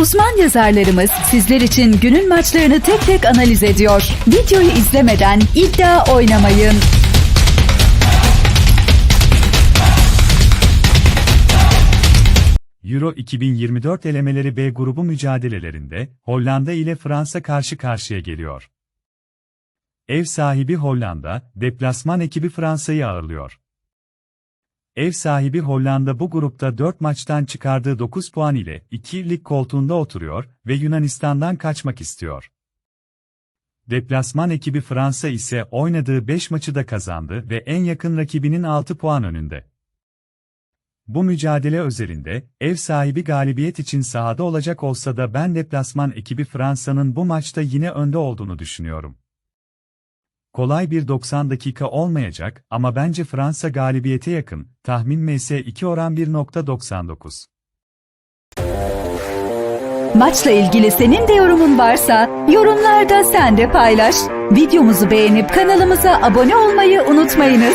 Uzman yazarlarımız sizler için günün maçlarını tek tek analiz ediyor. Videoyu izlemeden iddia oynamayın. Euro 2024 elemeleri B grubu mücadelelerinde Hollanda ile Fransa karşı karşıya geliyor. Ev sahibi Hollanda, deplasman ekibi Fransa'yı ağırlıyor. Ev sahibi Hollanda bu grupta 4 maçtan çıkardığı 9 puan ile 2 lig koltuğunda oturuyor ve Yunanistan'dan kaçmak istiyor. Deplasman ekibi Fransa ise oynadığı 5 maçı da kazandı ve en yakın rakibinin 6 puan önünde. Bu mücadele özelinde, ev sahibi galibiyet için sahada olacak olsa da ben deplasman ekibi Fransa'nın bu maçta yine önde olduğunu düşünüyorum. Kolay bir 90 dakika olmayacak ama bence Fransa galibiyete yakın, tahmin MS2 oran 1.99. Maçla ilgili senin de yorumun varsa yorumlarda sen de paylaş. Videomuzu beğenip kanalımıza abone olmayı unutmayınız.